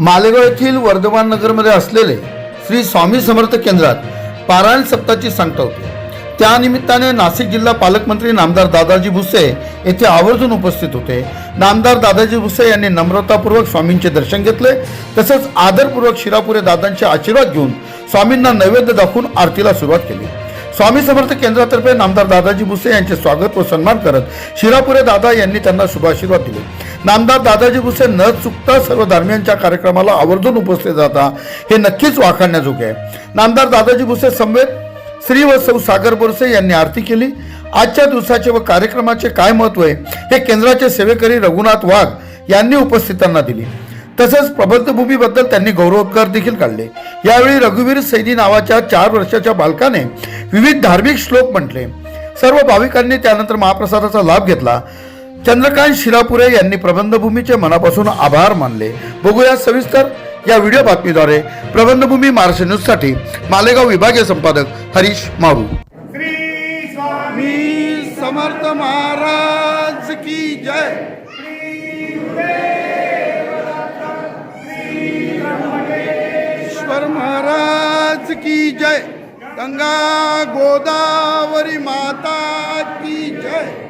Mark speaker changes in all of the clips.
Speaker 1: मालेगाव येथील वर्धमान नगरमध्ये असलेले श्री स्वामी समर्थ केंद्रात पारायण सप्ताहाची सांगता होती. त्यानिमित्ताने नाशिक जिल्हा पालकमंत्री नामदार दादाजी भुसे येथे आवर्जून उपस्थित होते. नामदार दादाजी भुसे यांनी नम्रतापूर्वक स्वामींचे दर्शन घेतले. तसंच आदरपूर्वक शिरापुरे दादांचे आशीर्वाद घेऊन स्वामींना नैवेद्य दाखवून आरतीला सुरुवात केली. स्वामी समर्थ केंद्रातर्फे नामदार दादाजी भुसे यांचे स्वागत व सन्मान करत शिरापुरे दादा यांनी त्यांना शुभाशीर्वाद दिले. नामदार दादाजी भुसे न चुकता सर्व धर्मियांच्या कार्यक्रमाला आवर्जून उपस्थित राहता हे नक्कीच वाखाणण्याजोगे आहे. नामदार दादाजी भुसे समवेत श्री व सौ सागर बोरसे यांनी आरती केली. आजच्या दिवसाचे व कार्यक्रमाचे काय महत्त्व आहे हे केंद्राचे सेवेकरी रघुनाथ वाघ यांनी उपस्थितांना दिली. तसंच प्रबंधभूमीबद्दल त्यांनी गौरवोद्गार देखील काढले. यावेळी रघुवीर सैनी नावाच्या चार वर्षाच्या बालकाने विविध धार्मिक श्लोक म्हटले. सर्व भाविकांनी त्यानंतर महाप्रसादाचा लाभ घेतला. चंद्रकांत शिरापुरे यांनी प्रबंधभूमीचे मनापासून आभार मानले. बघूया सविस्तर या व्हिडिओ बातमीद्वारे. प्रबंधभूमी महाराष्ट्र न्यूजसाठी मालेगाव विभागीय संपादक हरीश मारू.
Speaker 2: श्री स्वामी
Speaker 1: मी समर्थ महाराज की जय. ईश्वर महाराज की जय। गंगा गोदावरी माता की जय।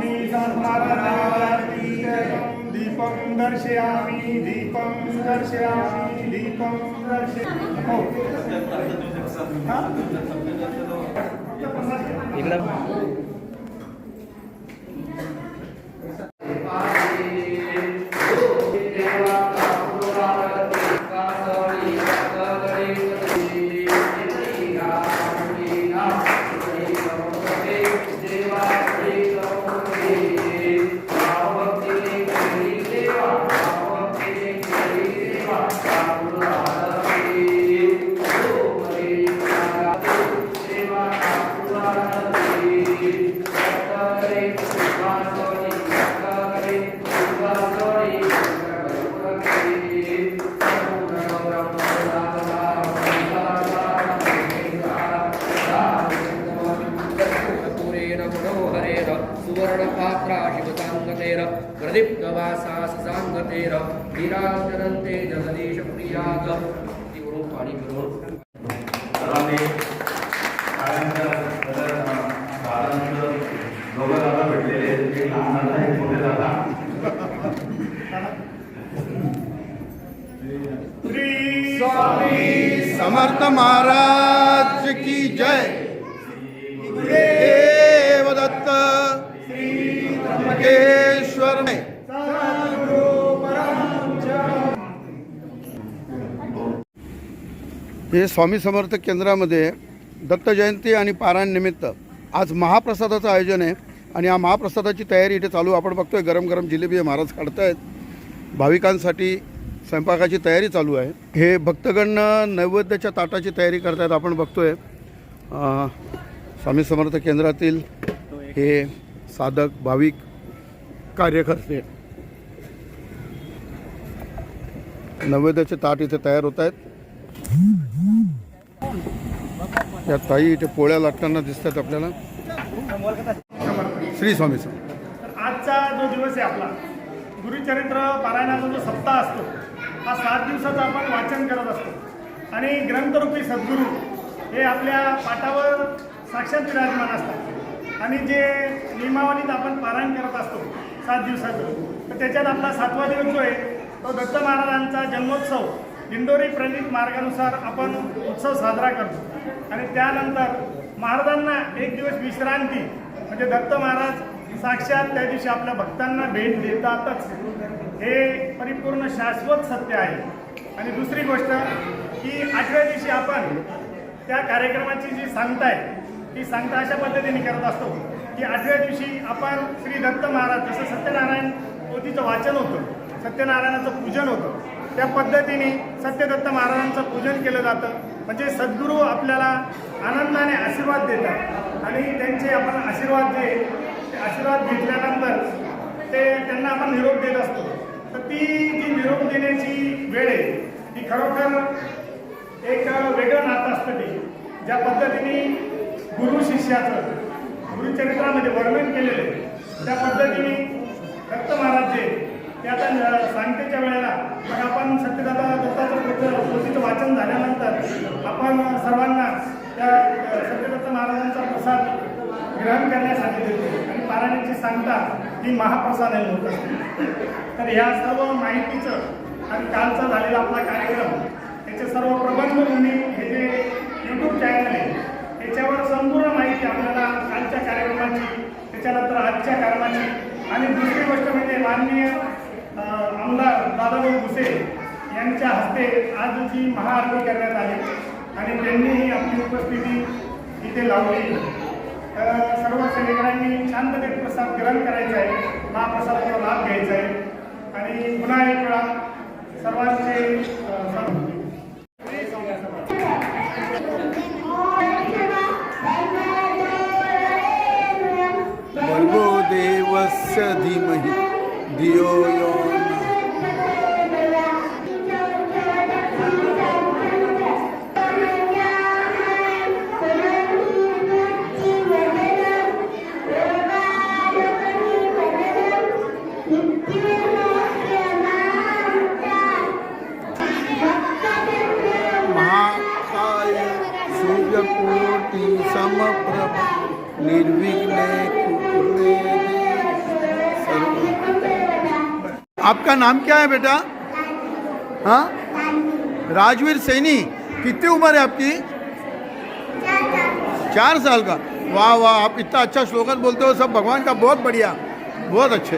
Speaker 2: स्वामी महाराजातीतम दीपम दर्शयामी दीपम दर्शयामी दीपम दर्शयामी
Speaker 3: पाणी पिरून
Speaker 4: सर्वांनी शाळांच्या सदर शाळांचं दोघं दादा भेटलेले. आहेत. एक लहान दादा एक मोठे दादा.
Speaker 2: श्री स्वामी
Speaker 1: समर्थ महाराज. हे स्वामी समर्थ केंद्रामध्ये दत्त जयंती आणि पारायणनिमित्त आज महाप्रसादाचं आयोजन आहे. आणि या महाप्रसादाची तयारी इथे चालू आपण बघतोय. गरम गरम जिलेबी हे महाराज काढतायत. भाविकांसाठी स्वयंपाकाची तयारी चालू आहे. हे भक्तगण नैवेद्याच्या ताटाची तयारी करतायत आपण बघतोय. स्वामी समर्थ केंद्रातील हे साधक भाविक कार्यकर्ते नैवेद्याचे ताट इथे तयार होत आहेत या ताई इथे पोळ्या लाटताना दिसतात आपल्याला. श्री स्वामी
Speaker 2: आजचा जो दिवस आहे आपला गुरुचरित्र पारायणाचा जो सप्ताह असतो हा सात दिवसाचं आपण वाचन करत असतो. आणि ग्रंथरूपी सद्गुरू हे आपल्या पाठावर साक्षात विराजमान असतात. आणि जे नियमावलीत आपण पारायण करत असतो सात दिवसाचं तर त्याच्यात आपला सातवा दिवस जो आहे तो दत्त महाराजांचा जन्मोत्सव दिंडोरी प्रणित मार्गानुसार आपण उत्सव साजरा करतो. आणि त्यानंतर महाराजांना एक दिवस विश्रांती म्हणजे दत्त महाराज साक्षात त्या दिवशी आपल्या भक्तांना भेट देतातच. हे परिपूर्ण शाश्वत सत्य आहे. आणि दुसरी गोष्ट की आठव्या दिवशी आपण त्या कार्यक्रमाची जी सांगता आहे ती सांगता अशा पद्धतीने करत असतो की आठव्या दिवशी आपण श्री दत्त महाराज जसं सत्यनारायण पोथीचं वाचन होतं सत्यनारायणाचं पूजन होतं त्या पद्धतीने सत्यदत्त महाराजांचं पूजन केलं जातं. म्हणजे सद्गुरू आपल्याला आनंदाने आशीर्वाद देतात. आणि त्यांचे आपण आशीर्वाद जे ते आशीर्वाद घेतल्यानंतर ते त्यांना आपण निरोप देत असतो. तर ती जी निरोप देण्याची वेळ आहे ती खरोखर एक वेगळं नातं असतं ते. ज्या पद्धतीने गुरु शिष्याचं गुरुचरित्रामध्ये वर्णन केलेलं आहे त्या पद्धतीने दत्त महाराज जे ते आता सांगतेच्या वेळेला. पण आपण सत्यदादा दत्ताचं पुस्तक- पोथीचं वाचन झाल्यानंतर आपण सर्वांना त्या सत्यदत्त महाराजांचा प्रसाद ग्रहण करण्यासाठी देतो आणि पारायणाची सांगता ही महाप्रसाद होत असते तर ह्या सर्व माहितीचं आणि कालचा झालेला आपला कार्यक्रम त्याचे सर्व प्रबंध म्हणून हे जे यूट्यूब चॅनल आहे त्याच्यावर संपूर्ण माहिती आपल्याला कालच्या कार्यक्रमाची त्याच्यानंतर आजच्या कार्यक्रमाची. आणि दुसरी गोष्ट म्हणजे माननीय दादाभाऊ भुसे यांच्या हस्ते आज जी महाआरती करण्यात आली आणि त्यांनीही आपली उपस्थिती इथे लावली. तर सर्व सेवेकरांनी शांततेत प्रसाद ग्रहण करायचा आहे. महाप्रसादाचा लाभ घ्यायचा आहे. आणि पुन्हा एक वेळा सर्वांचे
Speaker 1: آپ کا نام کیا ہے بیٹا؟ ہاں؟ راجویر سینی، کتنی عمر ہے آپ کی؟ چار سال کا۔ واہ واہ، آپ اتنا اچھا سلوگن بولتے ہو، سب بھگوان کا، بہت بڑھیا، بہت اچھے۔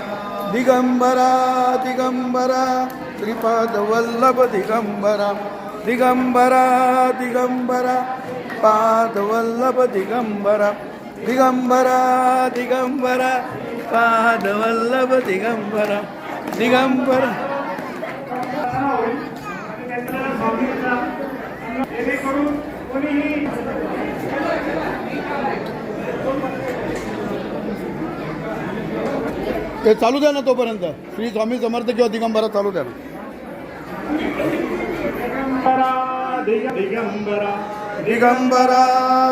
Speaker 1: दिगंबरा दिगंबरा श्रीपाद वल्लभ दिगंबरा दिगंबरा दिगंबरा पाद वल्लभ दिगंबरा दिगंबरा दिगंबरा पाद वल्लभ दिगंबरा दिगंबर
Speaker 2: कोणीही
Speaker 1: ते चालू द्या ना तोपर्यंत. श्री स्वामी समर्थ किंवा दिगंबरा चालू द्या ना.
Speaker 2: दिगंबरा दिगंबरा
Speaker 1: दिगंबरा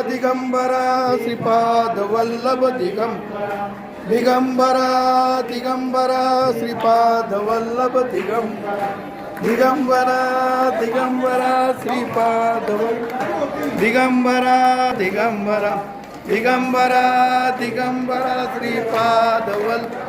Speaker 1: दिगंबरा श्रीपाद वल्लभ दिगं दिगंबरा दिगंबरा श्रीपाद वल्लभ दिगं दिगंबरा दिगंबरा श्रीपाद वल्लभ दिगंबरा दिगंबरा दिगंबरा दिगंबरा श्रीपाद वल्लभ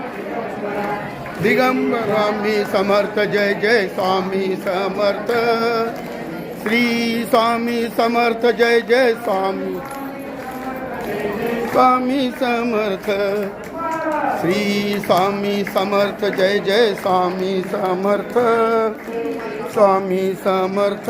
Speaker 1: दिगंबरामी समर्थ जय जय स्वामी समर्थ। श्री स्वामी समर्थ जय जय स्वामी। स्वामी समर्थ। श्री स्वामी समर्थ जय जय स्वामी समर्थ। स्वामी समर्थ।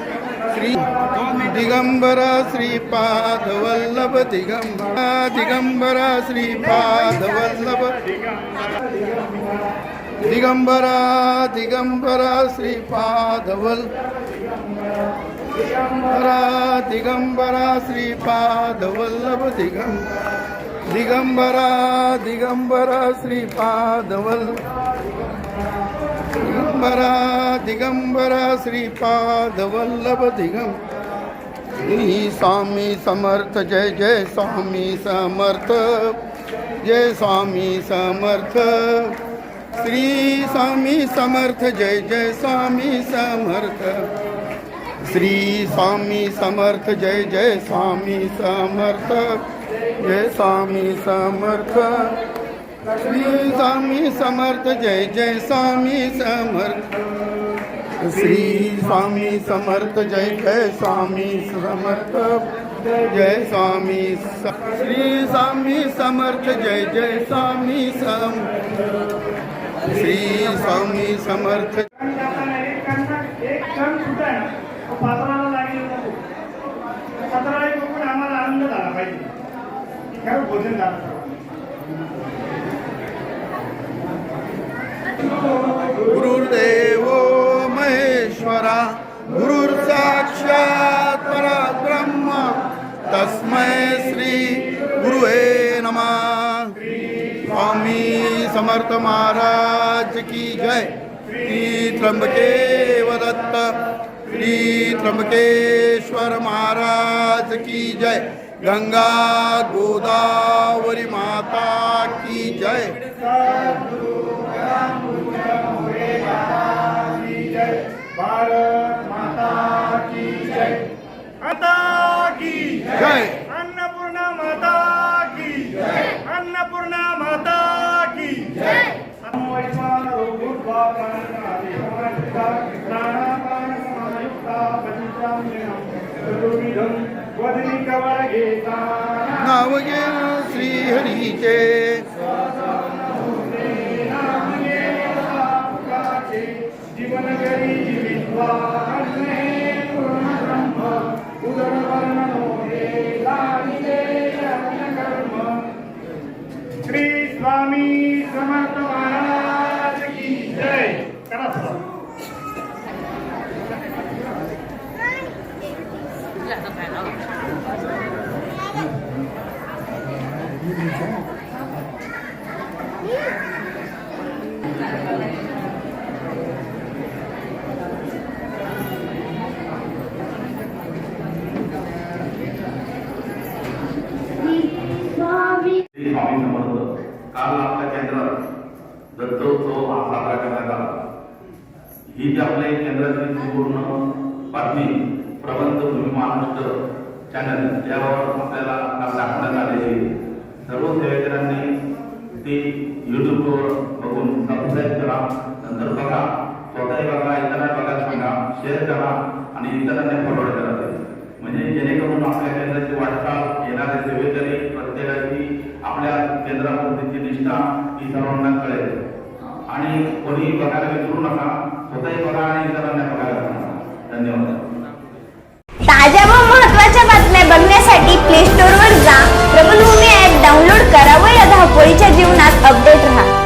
Speaker 1: श्री दिगंबरा श्रीपाद वल्लभ दिगंबरा दिगंबरा श्रीपाद वल्लभ दिगंबरा दिगंबरा श्रीपाद वल्लभरा दिगंबरा श्रीपाद वल्लभ दिगंबरा दिगंबरा दिगंबरा श्रीपाद वल्लभ दिगंबरा दिगंबरा श्रीपाद वल्लभ दिगं श्री स्वामी समर्थ जय जय स्वामी समर्थ। जय स्वामी समर्थ। श्री स्वामी समर्थ जय जय स्वामी समर्थ। श्री स्वामी समर्थ जय जय स्वामी समर्थ। जय स्वामी समर्थ। श्री स्वामी समर्थ जय जय स्वामी समर्थ। श्री स्वामी समर्थ जय जय स्वामी समर्थ। जय स्वामी श्री स्वामी समर्थ जय जय स्वामी सम श्री स्वामी समर्थ।
Speaker 2: आम्हाला आनंद झाला पाहिजे. भोजन झालं.
Speaker 1: स्वामी समर्थ महाराज की जय। श्री त्र्यंबके दत्त श्री त्र्यंबकेश्वर महाराज की जय। गंगा गोदावरी माता की जय।
Speaker 2: भारत माता की जय। माता की
Speaker 1: जय
Speaker 2: अन्नपूर्णा माता की जय अन्नपूर्णा माता की जय वैश्वान रोगुर्वा प्राणनादिका प्राणापान समायुक्ता पतिचाम्यं चतुर्विधं वदनी कवळ घेता
Speaker 1: नाव घे श्री हरीचे
Speaker 2: जीवन करी विद्वाने पूर्ण ब्रह्म उदर वर्णनो हे लागिले कर्म श्री स्वामी समर्थ महाराज की जय करा सर.
Speaker 4: श्री स्वामी समर्थ काल आपल्या केंद्रात दत्तोत्सव हा साजरा करण्यात आला. ही जी आपल्या केंद्रातील संपूर्ण बातमी प्रबंध भूमी महाराष्ट्र चॅनल यावर आपल्याला काल दाखवण्यात आलेली सर्व सेवेकरांनी ती युट्यूबवर बघून सबस्क्राईब करा नंतर बघा. स्वतःही बघा इतरांना बघा सांगा शेअर करा आणि इतरांना फॉरवर्ड करा. म्हणजे जेणेकरून आपल्या केंद्राची वाटचाल येणारे सेवेकरी प्रत्येकाची आपल्या केंद्राबद्दलची निष्ठा ही सर्वांना कळेल. आणि कोणीही बघायला विसरू नका. स्वतःही बघा आणि इतरांना बघायला धन्यवाद.
Speaker 5: ताज्या व महत्त्वाच्या बातम्या बघण्यासाठी प्ले स्टोर वर जा. प्रबलभूमी ऍप डाउनलोड करा व या धावपळीच्या जीवनात अपडेट राहा.